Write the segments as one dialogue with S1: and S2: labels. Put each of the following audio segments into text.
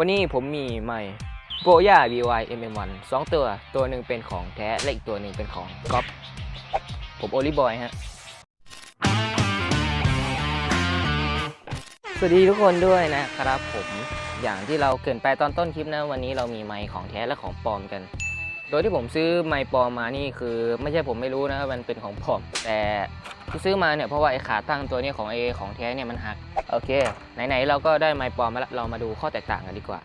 S1: วันนี้ผมมีใหม่โกย่า BY MM1 สองตัว ตัวหนึ่งเป็นของแท้ และอีกตัวหนึ่งเป็นของก๊อปผมโอลิบอยฮะ สวัสดีทุกคนด้วยนะครับผม อย่างที่เราเกินไปตอนต้นคลิปนะ วันนี้เรามีไมค์ของแท้และของปลอมกัน โดยที่ผมซื้อไมค์ปลอมมานี่คือไม่ใช่ผมไม่รู้นะมันเป็นของปลอมแต่ที่ซื้อมาเนี่ยเพราะว่าไอ้ขาตั้งตัวนี้ของไอ้ของแท้เนี่ยมันหักโอเค ไหนๆเราก็ได้ไมค์ปลอมมาแล้วเรามาดูข้อแตกต่างกันดีกว่า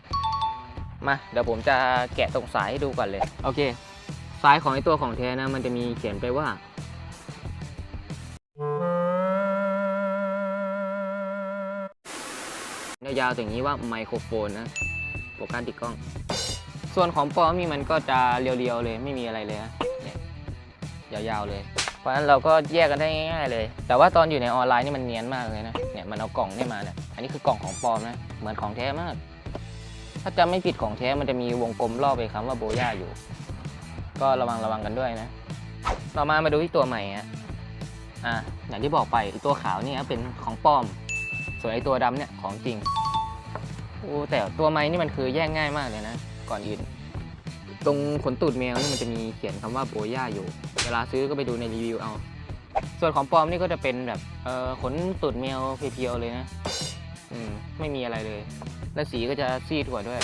S1: มาเดี๋ยวผมจะแกะตรงสายให้ดูก่อนเลยโอเคสายของไอ้ตัวของแท้นะมันจะมีเขียนไปว่ายาวอย่างนี้ว่าไมโครโฟนนะโปรการติดกล้อง ส่วนของปลอมนี่มันก็จะเรียวๆเลยไม่มีอะไรเลยนะเนี่ยยาวๆเลย เพราะฉะนั้นเราก็แยกกันได้ง่ายๆเลย แต่ว่าตอนอยู่ในออนไลน์นี่มันเนียนมากเลยนะเนี่ยมันเอากล่องนี่มาเนี่ยอันนี้คือกล่องของปลอมนะเหมือนของแท้มาก ถ้าจำไม่ผิดของแท้มันจะมีวงกลมรอบไปคำว่าโบย่าอยู่ ก็ระวังระวังกันด้วยนะ ต่อมามาดูที่ตัวใหม่ฮะอะอย่างที่บอกไปไอตัวขาวนี่เป็นของปลอม ส่วนไอ้ตัวดำเนี่ยของจริงโอ้แต่ตัวไม้นี่มันคือแยกง่ายมากเลยนะ ก่อนอื่น ตรงขนตูดแมวนี่มันจะมีเขียนคำว่าโบย่าอยู่ เวลาซื้อก็ไปดูในรีวิวเอา ส่วนของปลอมนี่ก็จะเป็นแบบเออขนตูดแมวเพียวๆเลยนะอืมไม่มีอะไรเลย และสีก็จะซีดกว่าด้วย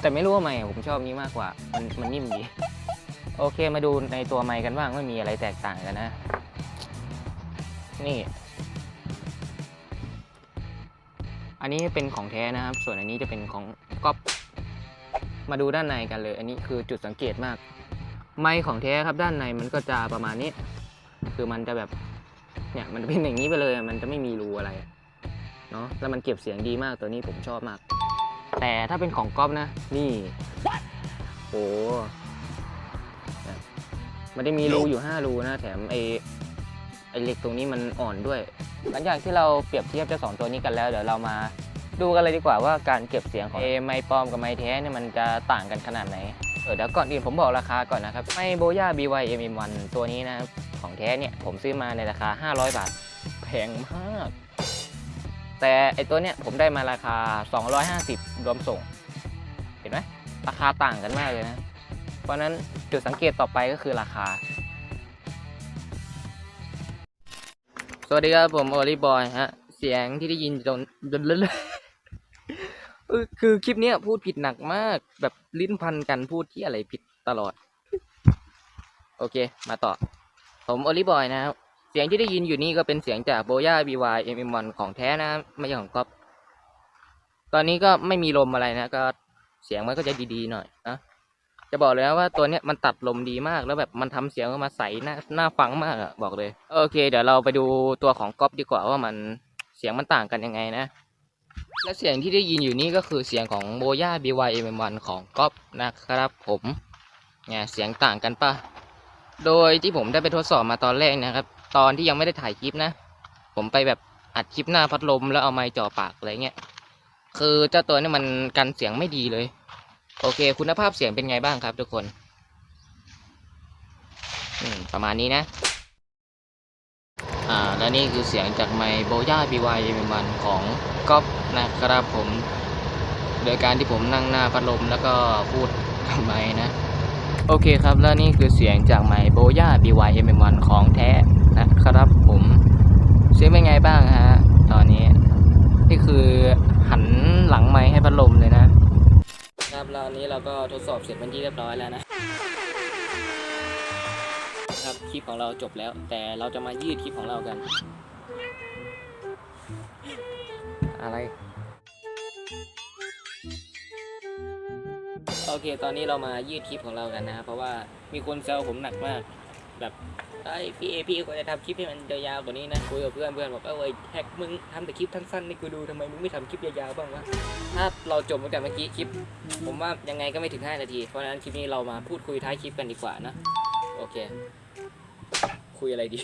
S1: แต่ไม่รู้ว่าไมผมชอบนี้มากกว่า มันมันนิ่มดี โอเคมาดูในตัวไม้กันบ้างว่มีอะไรแตกต่างกันนะ นี่ อันนี้เป็นของแท้นะครับ ส่วนอันนี้จะเป็นของก๊อปมาดูด้านในกันเลย อันนี้คือจุดสังเกตมาก ไม้ของแท้ครับด้านในมันก็จะประมาณนี้ คือมันจะแบบเนี่ยมันเป็นอย่างนี้ไปเลยมันจะไม่มีรูอะไรเนาะแล้วมันเก็บเสียงดีมากตัวนี้ผมชอบมาก แต่ถ้าเป็นของก๊อปนะ นี่โอ้มันจะมีรูอยู่5รูนะ แถมไอ เหล็กตรงนี้มันอ่อนด้วย หลังจากที่เราเปรียบเทียบเจ้าสองตัวนี้กันแล้วเดี๋ยวเรามาดูกันเลยดีกว่าว่าการเก็บเสียงของไอ้ไมค์ปลอมกับไมค์แท้เนี่ยมันจะต่างกันขนาดไหนเออเดี๋ยวก่อนอื่นผมบอกราคาก่อนนะครับไมค์โบย่า BY MM1 ตัวนี้นะของแท้เนี่ยผมซื้อมาในราคา 500 บาท แพงมาก แต่ไอตัวเนี้ยผมได้มาราคา 250 รวมส่ง เห็นไหมราคาต่างกันมากเลยนะ เพราะนั้นจุดสังเกตต่อไปก็คือราคา สวัสดีครับผมโอลิบอยฮะ เสียงที่ได้ยินจนจนเลื่อนเออคือคลิปเนี้ยพูดผิดหนักมาก แบบลิ้นพันกันพูดที่อะไรผิดตลอด โอเค มาต่อ ผมโอลิบอยนะครับ เสียงที่ได้ยินอยู่นี่ก็เป็นเสียงจากโบย่า BY MM1 ของแท้นะ ไม่ใช่ของก๊อปตอนนี้ก็ไม่มีลมอะไรนะ ก็เสียงมันก็จะดีๆหน่อยนะ จะบอกเลยนะว่าตัวเนี้ยมันตัดลมดีมากแล้วแบบมันทำเสียงออกมาใสหน่าหน่าฟังมากอะบอกเลยโอเค เดี๋ยวเราไปดูตัวของก๊อปดีกว่าว่ามันเสียงมันต่างกันยังไงนะ และเสียงที่ได้ยินอยู่นี่ก็คือเสียงของโบย่า BY MM1 ของก๊อปนะครับผมเนี่ยเสียงต่างกันปะโดยที่ผมได้ไปทดสอบมาตอนแรกนะครับ ตอนที่ยังไม่ได้ถ่ายคลิปนะ ผมไปแบบอัดคลิปหน้าพัดลมแล้วเอาไมค์จ่อปากอะไรเงี้ยคือเจ้าตัวนี้มันกันเสียงไม่ดีเลย โอเค คุณภาพเสียงเป็นไงบ้างครับทุกคนประมาณนี้นะ อ่า และนี่คือเสียงจากไมโบย่า BY 1ของก๊อฟนะครับผม โดยการที่ผมนั่งหน้าพัดลมแล้วก็พูดกับไมนะ โอเคครับ และนี่คือเสียงจากไมโบย่า BY 1ของแท้นะครับผม เสียงเป็นไงบ้างฮะ ตอนนี้ นี่คือหันหลังไมค์ให้พัดลมเลยนะ ครับแล้วอันนี้เราก็ทดสอบเสร็จเป็นที่เรียบร้อยแล้วนะครับคลิปของเราจบแล้ว แต่เราจะมายืดคลิปของเรากัน อะไรโอเค ตอนนี้เรามายืดคลิปของเรากันนะครับเพราะว่ามีคนแซวผมหนักมากแบบ ไอพี่เอพี่ควรจะทำคลิปให้มันยาวๆกว่านี้นะคุยกับเพื่อนเพื่อนบอกเอ้ยแท็กมึงทำแต่คลิปสั้นๆนี่กูดูทำไมมึงไม่ทำคลิปยาวๆบ้างวะถ้าเราจบตั้งแต่เมื่อกี้คลิป ผมว่ายังไงก็ไม่ถึง 5 นาที เพราะฉะนั้นคลิปนี้เรามาพูดคุยท้ายคลิปกันดีกว่านะ โอเค คุยอะไรดี